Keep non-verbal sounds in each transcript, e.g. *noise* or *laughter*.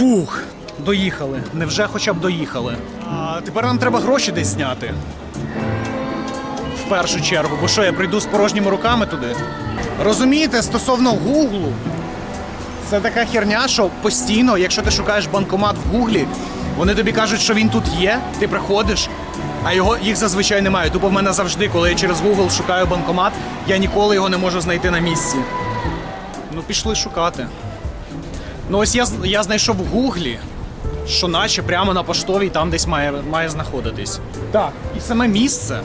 Фух, доїхали. Невже хоча б доїхали. А тепер нам треба гроші десь зняти. В першу чергу, бо що я прийду з порожніми руками туди. Розумієте, стосовно Гуглу, це така херня, що постійно, якщо ти шукаєш банкомат в Гуглі, вони тобі кажуть, що він тут є, ти приходиш, а його їх зазвичай немає. Тупо в мене завжди, коли я через Google шукаю банкомат, я ніколи його не можу знайти на місці. Ну, пішли шукати. Ну, ось я, я знайшов в Гуглі, що наче прямо на поштовій там десь має, має знаходитись. Так, і саме місце.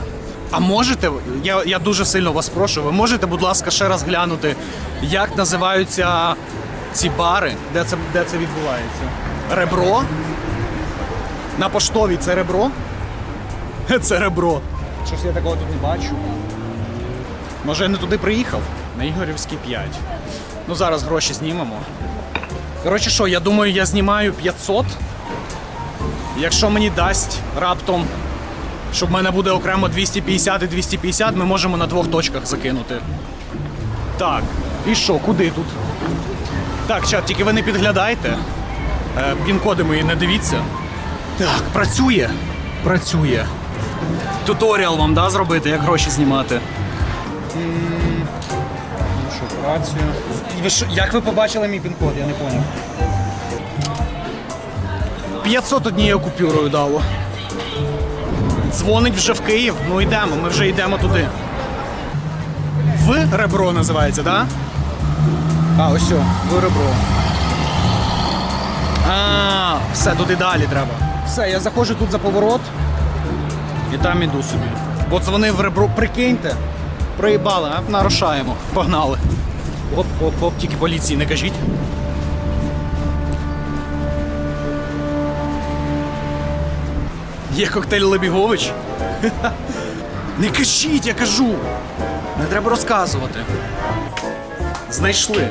А можете, я, я дуже сильно вас прошу, ви можете, будь ласка, ще раз глянути, як називаються ці бари, де це, де це відбувається? Ребро? На поштовій це ребро? Це ребро. Щось я такого тут не бачу. Може, я не туди приїхав? На Ігорівській 5. Ну, зараз гроші знімемо. Коротше, що, я думаю, я знімаю 500. Якщо мені дасть раптом, що в мене буде окремо 250 і 250, ми можемо на двох точках закинути. Так, і що, куди тут? Так, чат, тільки ви не підглядайте. Е, Пін-коди мої не дивіться. Так, працює. Працює. Туторіал вам да, зробити, як гроші знімати. Ну що, працює. Ви що, як ви побачили мій пін-код, я не поняв. 500 однією купюрою дало. Дзвонить вже в Київ. Ну йдемо, ми вже йдемо туди. В ребро називається, так? Да? А, ось, в ребро. А, все, туди далі треба. Все, я заходжу тут за поворот і там іду собі. Бо дзвонив в ребро, прикиньте. Проїбали, а? нарушаємо. Погнали. Оп, оп, оп, тільки поліції не кажіть. Є коктейль Лебігович? *laughs* Не кажіть, я кажу. Не треба розказувати. Знайшли.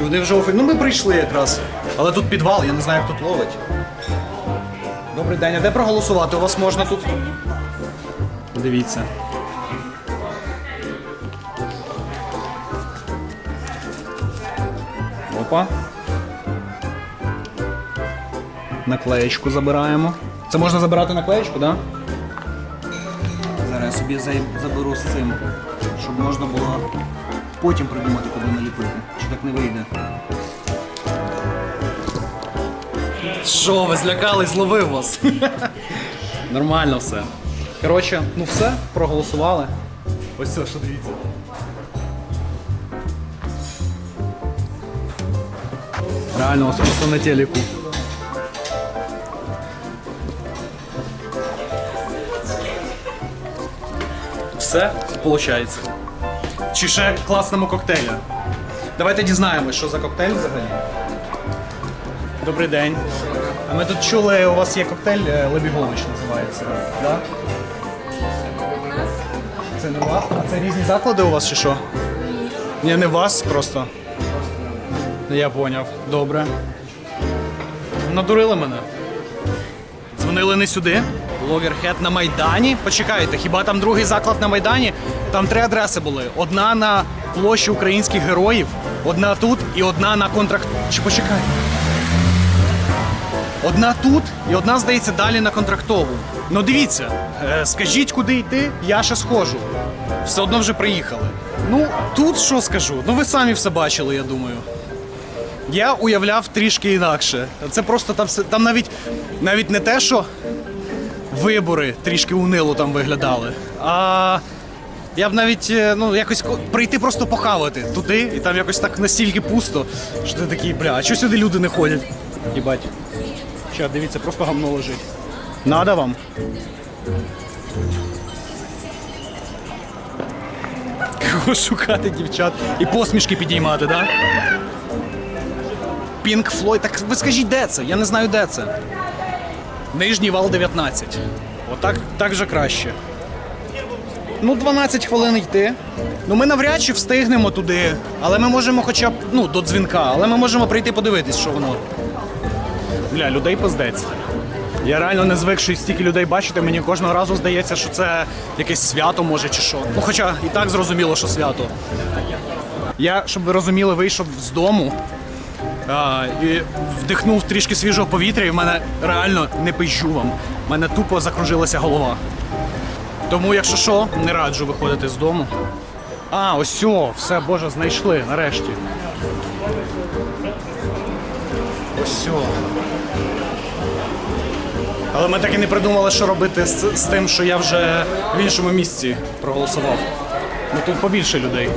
Вони вже офі... Ну ми прийшли якраз. Але тут підвал, я не знаю, як тут ловить. Добрий день, а де проголосувати? У вас можна тут. Дивіться. Опа. Наклеєчку забираємо. Це можна забирати наклеєчку, так? Да? Зараз я собі заберу з цим, щоб можна було потім придумати, куди наліпити. Чи так не вийде? Що, ви злякались, зловив вас. *laughs* Нормально все. Коротше, ну все, проголосували. Ось це, що дивіться. Реально, просто на телеку. Все виходить. Чи ще класному коктейлю. Давайте дізнаємось, що за коктейль взагалі. Добрий день. А ми тут чули, у вас є коктейль е, Лебігович називається. Да? Це не вас? А це різні заклади у вас чи що? Ні, не вас просто. Я поняв. Добре. Надурили мене. Дзвонили не сюди. Блогер Хет на Майдані. Почекайте, хіба там другий заклад на Майдані? Там три адреси були: одна на площі українських героїв, одна тут і одна на контракт. Чи почекай? Одна тут і одна, здається, далі на контрактову. Ну дивіться, е, скажіть, куди йти, я ще схожу. Все одно вже приїхали. Ну, тут що скажу? Ну ви самі все бачили, я думаю. Я уявляв трішки інакше. Це просто там там навіть навіть не те, що вибори трішки унило там виглядали. А я б навіть е, ну, якось ко- прийти просто похавати туди, і там якось так настільки пусто, що ти такий, бля, а чого сюди люди не ходять? Їбать. Що, дивіться, просто гамно лежить. Надо вам? Кого шукати, дівчат? І посмішки підіймати, так? Да? Пінк Флойд. Так ви скажіть, де це? Я не знаю, де це. Нижній вал 19. Отак так вже краще. Ну, 12 хвилин йти. Ну, ми навряд чи встигнемо туди, але ми можемо хоча б ну, до дзвінка, але ми можемо прийти подивитись, що воно. Бля, людей пиздець. Я реально не звик, що стільки людей бачити. Мені кожного разу здається, що це якесь свято може чи що. Ну, хоча і так зрозуміло, що свято. Я, щоб ви розуміли, вийшов з дому а, і вдихнув трішки свіжого повітря, і в мене реально не пизжу вам. В мене тупо закружилася голова. Тому, якщо що, не раджу виходити з дому. А, ось сьо, все, Боже, знайшли нарешті. Ось сьо. Але ми так і не придумали, що робити з, з тим, що я вже в іншому місці проголосував. Ну тут побільше людей.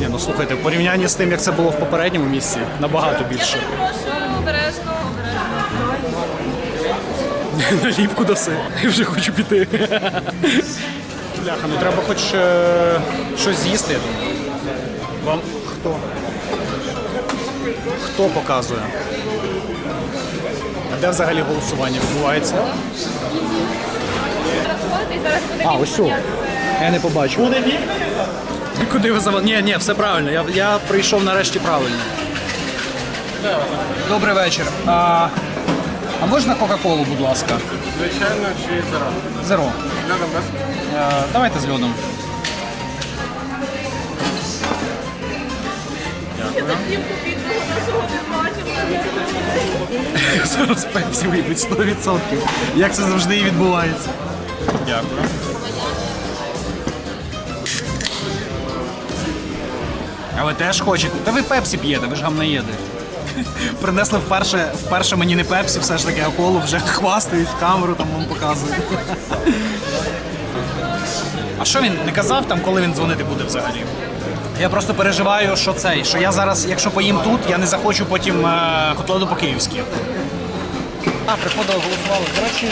Ні, ну слухайте, в порівнянні з тим, як це було в попередньому місці, набагато більше. Прошу, обережно, обережно. *laughs* Наліпку даси. Я вже хочу піти. Бляха, ну треба хоч е, щось з'їсти. Вам хто? Хто показує? А де взагалі голосування відбувається? Зараз буде А, ось сю. Я не побачу. Бік? Куди ви завели? Ні, ні, все правильно. Я, я прийшов нарешті правильно. Добрий вечір. А, а можна Кока-Колу, будь ласка? Звичайно, чи зараз? Зеро. Глянемо без. Е, давайте з льодом. Зараз пепсі випить 100%. Як це завжди і відбувається. Дякую. А ви теж хочете? Та ви пепсі п'єте, ви ж гамнаєди. *laughs* Принесли вперше, вперше мені не пепсі, все ж таки, а колу вже хвастають в камеру, там вам показують. *laughs* А що він не казав там, коли він дзвонити буде взагалі? Я просто переживаю, що цей, що я зараз, якщо поїм тут, я не захочу потім е, котлету по-київськи. А, приходили, голосували. До речі,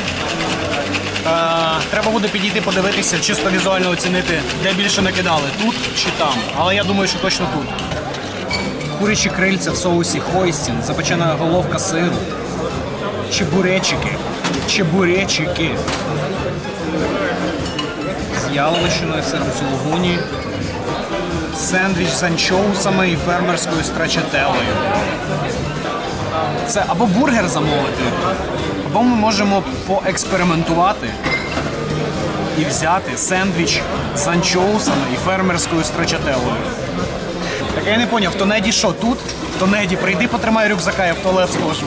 треба буде підійти подивитися, чисто візуально оцінити, де більше накидали, тут чи там. Але я думаю, що точно тут. Курячі крильця в соусі хойстін, запечена головка сиру, чебуречики, чебуречики. З яловичиною, сиром сулугуні, сендвіч з анчоусами і фермерською страчателею. Це або бургер замовити, або ми можемо поекспериментувати і взяти сендвіч з анчоусами і фермерською страчателею. Так я не поняв, то Неді що тут? То Неді, прийди, потримай рюкзака, я в туалет схожу.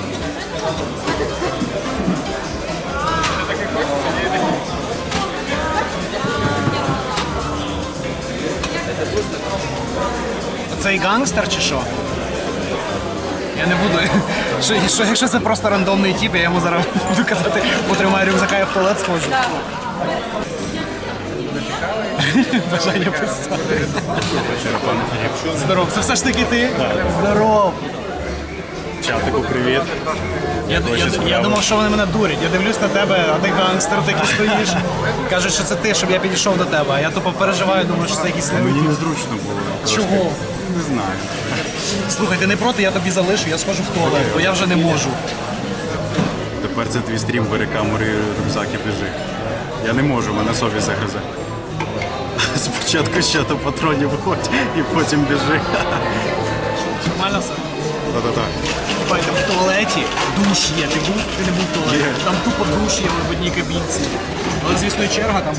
Цей гангстер чи що? Я не буду. *laughs* Що, що, якщо це просто рандомний тип, я йому зараз *laughs* буду казати, потримай рюкзака, я в туалет схожу. Бажання писати. Здоров, це все ж таки ти? Здоров. Чатику, привіт. Я, я, я, думав, що вони мене дурять. Я дивлюсь на тебе, а ти гангстер такий стоїш. Кажуть, що це ти, щоб я підійшов до тебе. А я тупо переживаю, думаю, що це якийсь Мені незручно було. Чого? Не знаю. Слухай, ти не проти, я тобі залишу, я схожу в туалет, бо я вже не можу. Тепер це твій стрім, бери камери, рюкзак і біжи. Я не можу, мене совість загризе. Спочатку ще до патронів виходь і потім біжи. Нормально все? Та-та-та. Бай, там в туалеті душ є. Ти був? Ти не був в туалеті. Є. Там тупо душ є в одній кабінці. Але, звісно, і черга там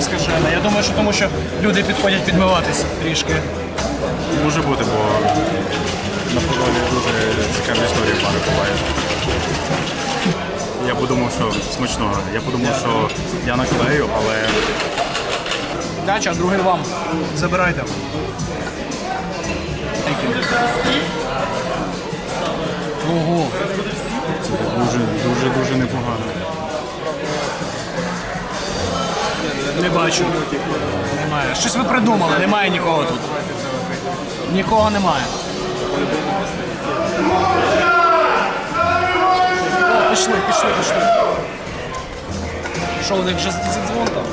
скажена. Я думаю, що тому що люди підходять підмиватися трішки. Може бути, бо на погоді дуже цікаві історії пари бувають. Я подумав, що смачного. Я подумав, що я наклею, але Дача, другий вам. Забирайте. Ого. дуже, дуже, дуже непогано. Не бачу. Немає. Щось ви придумали, немає нікого тут. Нікого немає. О, пішли, пішли, пішли. Що, у них вже задзвон там?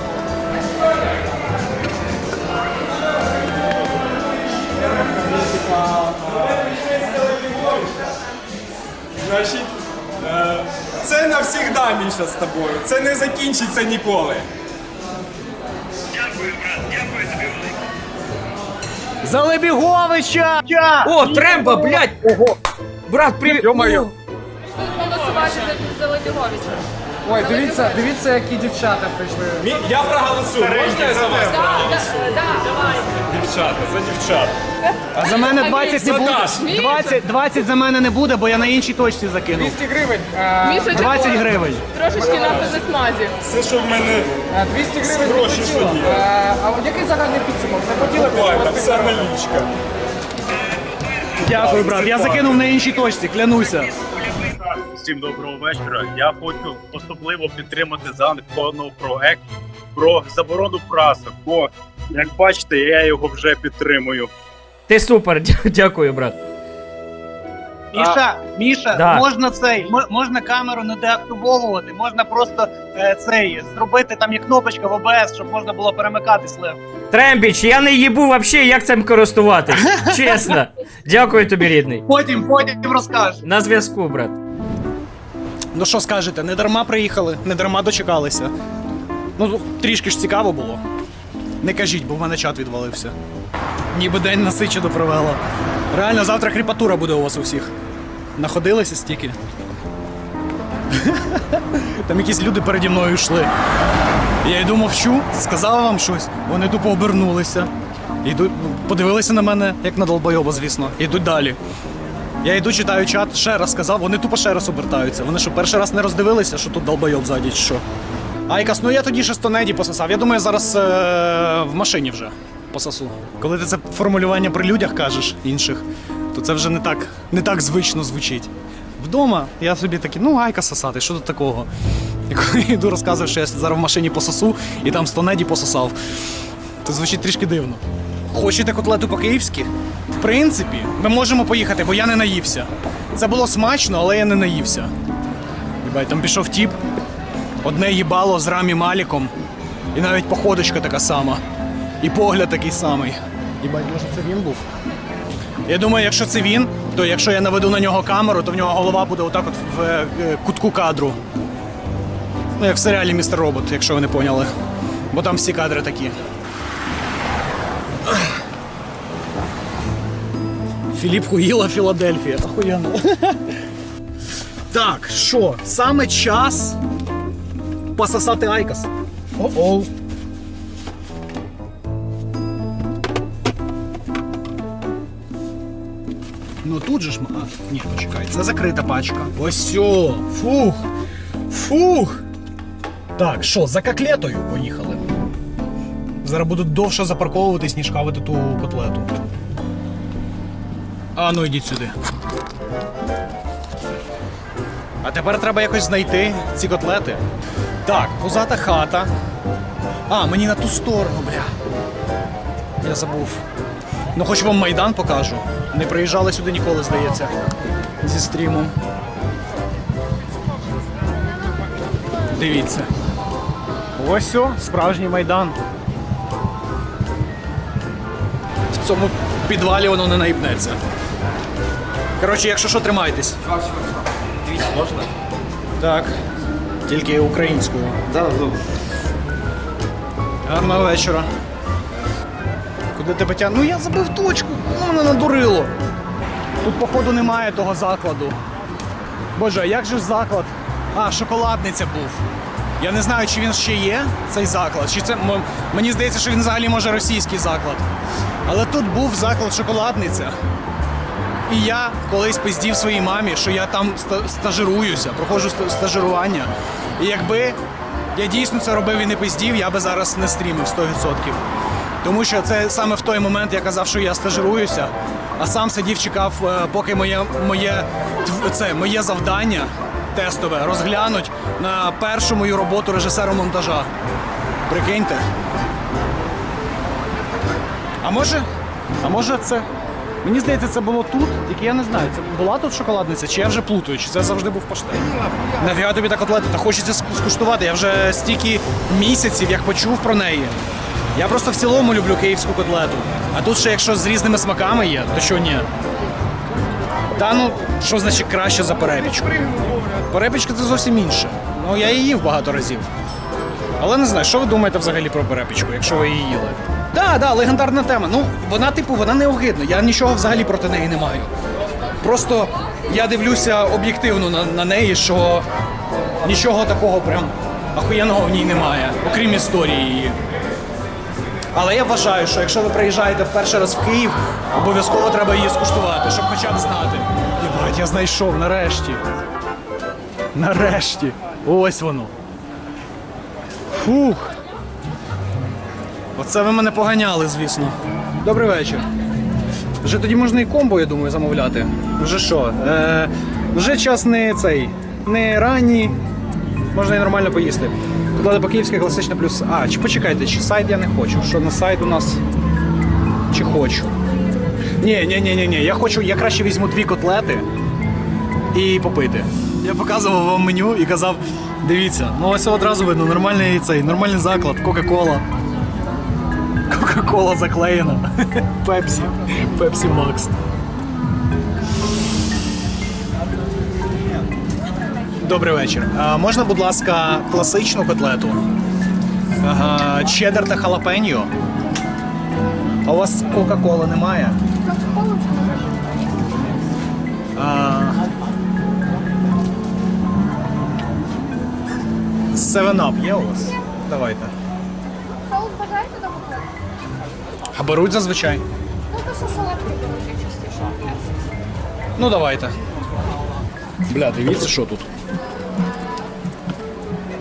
Значить, е, це навсігда, Міша, з тобою. Це не закінчиться ніколи. Дякую, брат, дякую, забігули. Залебіговича! О, Тремба, блядь! Брат, привіт! Ё-моё. Голосувати за, за Лебіговича. Ой, дивіться, дивіться, які дівчата прийшли. Мі- Я проголосую. Можна я за вас? Да, да, да. Дівчата, за дівчат. А за мене 20 не буде. Задаш. 20, 20 за мене не буде, бо я на іншій точці закинув. 200 гривень. А, Міша 20 Чекор. гривень. Трошечки на смазі. Все, що в мене а, 200 гривень Гроші що є? А, а от який загальний підсумок? Захотіли буквально вся налічка. Дякую, брат. Я закинув на іншій точці, клянуся. Всім доброго вечора. Я хочу особливо підтримати законопроект про заборону прасок. Бо, як бачите, я його вже підтримую. Ти супер, дякую, брат. Міша, Міша, Да. можна цей, мо- можна камеру не деактивовувати, можна просто е, цей зробити там є кнопочка в ОБС, щоб можна було перемикатись легко. Трембіч, я не їбу вообще, як цим користуватись. Чесно. *laughs* Дякую тобі, рідний. Потім, потім розкажеш. На зв'язку, брат. Ну що скажете, не дарма приїхали, не дарма дочекалися. Ну, трішки ж цікаво було. Не кажіть, бо в мене чат відвалився. Ніби день насичено провело. Реально, завтра кріпатура буде у вас у всіх. Находилися стільки. *laughs* Там якісь люди переді мною йшли. Я йду мовчу, сказав вам щось. Вони тупо обернулися. Йдуть, подивилися на мене, як на долбойоба, звісно. Йдуть далі. Я йду, читаю чат, ще раз сказав, вони тупо ще раз обертаються. Вони що, перший раз не роздивилися, що тут долбойоб ззаді, чи що? Айкас, ну я тоді ще стонеді пососав. Я думаю, зараз е- в машині вже пососу. Коли ти це формулювання при людях кажеш інших, то це вже не так, не так звично звучить. Вдома я собі такий, ну айка сосати, що тут такого? І коли йду розказую, що я зараз в машині пососу і там стонеді пососав, то звучить трішки дивно. Хочете котлету по-київськи? В принципі, ми можемо поїхати, бо я не наївся. Це було смачно, але я не наївся. Єбать, там пішов тіп, одне їбало з рамі Маліком, і навіть походочка така сама. І погляд такий самий. Єбать, може це він був? Я думаю, якщо це він, то якщо я наведу на нього камеру, то в нього голова буде отак от в е, е, кутку кадру. Ну, як в серіалі Містер Робот, якщо ви не поняли. Бо там всі кадри такі. Філіп Хуїла, Філадельфія. Охуєнно. *laughs* Так, що? Саме час пососати Айкос. О-оу. Ну тут же ж ма- А, ні, почекай, це закрита пачка. Ось сьо. Фух. Фух. Так, що, за коклетою поїхали. Зараз буду довше запарковуватись, ніж хавати ту котлету. А ну йдіть сюди. А тепер треба якось знайти ці котлети. Так, позата хата. А, мені на ту сторону, бля. Я забув. Ну, хоч вам майдан покажу. Не приїжджали сюди ніколи, здається. Зі стрімом. Дивіться. Ось о, справжній майдан. В цьому підвалі воно не наїбнеться. Коротше, якщо що, тримайтесь. Дивіться, можна? Так. Тільки українською. Да, Гарного вечора. Куди ти потяг? Ну я забив точку, ну мене надурило. Тут, походу, немає того закладу. Боже, а як же ж заклад? А, шоколадниця був. Я не знаю, чи він ще є, цей заклад, чи це. Мені здається, що він взагалі може російський заклад. Але тут був заклад шоколадниця. І я колись пиздів своїй мамі, що я там стажируюся, проходжу стажирування. І якби я дійсно це робив і не пиздів, я би зараз не стрімив 100%. Тому що це саме в той момент я казав, що я стажируюся, а сам сидів, чекав, е, поки моє, моє, це, моє завдання тестове розглянуть на першу мою роботу режисера монтажа. Прикиньте. А може, а може це. Мені здається, це було тут, тільки я не знаю, це була тут шоколадниця, чи я вже плутаю, чи це завжди був паштет. Нафіга тобі та котлета? Та хочеться скуштувати. Я вже стільки місяців, як почув про неї. Я просто в цілому люблю київську котлету. А тут ще якщо з різними смаками є, то що ні? Та ну, що значить краще за перепічку? Перепічка це зовсім інше. Ну, я її їв багато разів. Але не знаю, що ви думаєте взагалі про перепічку, якщо ви її їли? Так, да, да, легендарна тема. Ну, вона, типу, вона не огидна. Я нічого взагалі проти неї не маю. Просто я дивлюся об'єктивно на, на неї, що нічого такого прям ахуєнного в ній немає, окрім історії її. Але я вважаю, що якщо ви приїжджаєте в перший раз в Київ, обов'язково треба її скуштувати, щоб хоча б знати. Єбать, я знайшов нарешті. Нарешті. Ось воно. Фух. Оце ви мене поганяли, звісно. Добрий вечір. Вже тоді можна і комбо, я думаю, замовляти. Вже що? Е, вже час не цей, не ранній. Можна і нормально поїсти. Котлети по-київськи класичне плюс. А, чи почекайте, чи сайт я не хочу. Що на сайт у нас. Чи хочу? Ні, ні, ні, ні, ні. Я хочу, я краще візьму дві котлети і попити. Я показував вам меню і казав: дивіться, ну ось одразу видно, нормальний цей, нормальний заклад, Кока-Кола. Кока-Кола заклеєна. *laughs* Пепсі. Пепсі Макс. Добрий вечір. А, можна, будь ласка, класичну котлету? Ага, чеддер та халапеньо. А у вас Кока-Коли немає? А... 7-Up є у вас? Давайте. Соус бажаєте додати? А беруть зазвичай? Ну, то що солодкий беруть частіше. Ну давайте. Бля, дивіться, що тут.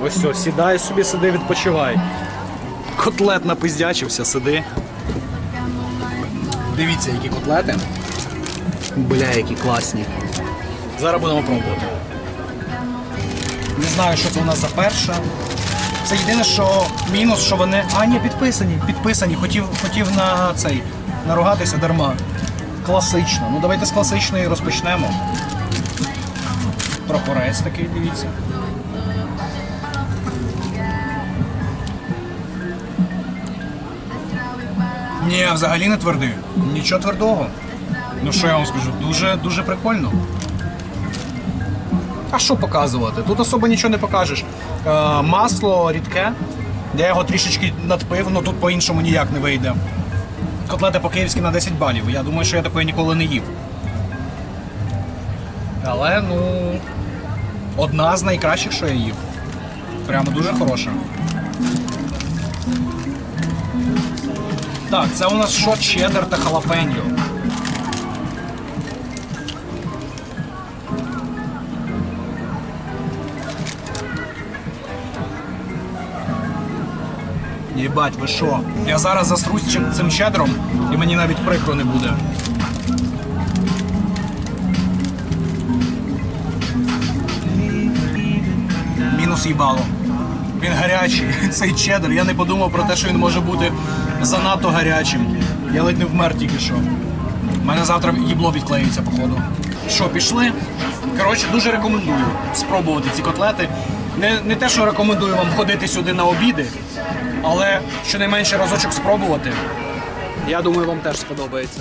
Ось все, сідай собі, сиди, відпочивай. Котлет напиздячився, сиди. Дивіться, які котлети. Бля, які класні. Зараз будемо пробувати. Знаю, що це у нас за перша. Це єдине, що мінус, що вони. А, ні, підписані. Підписані. Хотів, хотів на цей наругатися дарма. Класично. Ну давайте з класичної розпочнемо. Прапорець такий, дивіться. Ні, взагалі не твердий. Нічого твердого. Ну що я вам скажу, дуже дуже прикольно. А що показувати? Тут особо нічого не покажеш. Е, масло рідке. Я його трішечки надпив, але тут по-іншому ніяк не вийде. Котлети по-київськи на 10 балів. Я думаю, що я такої ніколи не їв. Але, ну, одна з найкращих, що я їв. Прямо дуже хороша. Так, це у нас що чеддер та халапеньо. Єбать, ви що? Я зараз засрусь цим чедром, і мені навіть прикро не буде. Мінус їбало. Він гарячий, *laughs* цей чедер. Я не подумав про те, що він може бути занадто гарячим. Я ледь не вмер тільки що. У мене завтра їбло відклеїться, походу. Що, пішли? Коротше, дуже рекомендую спробувати ці котлети. Не, не те, що рекомендую вам ходити сюди на обіди, але щонайменше разочок спробувати. Я думаю, вам теж сподобається.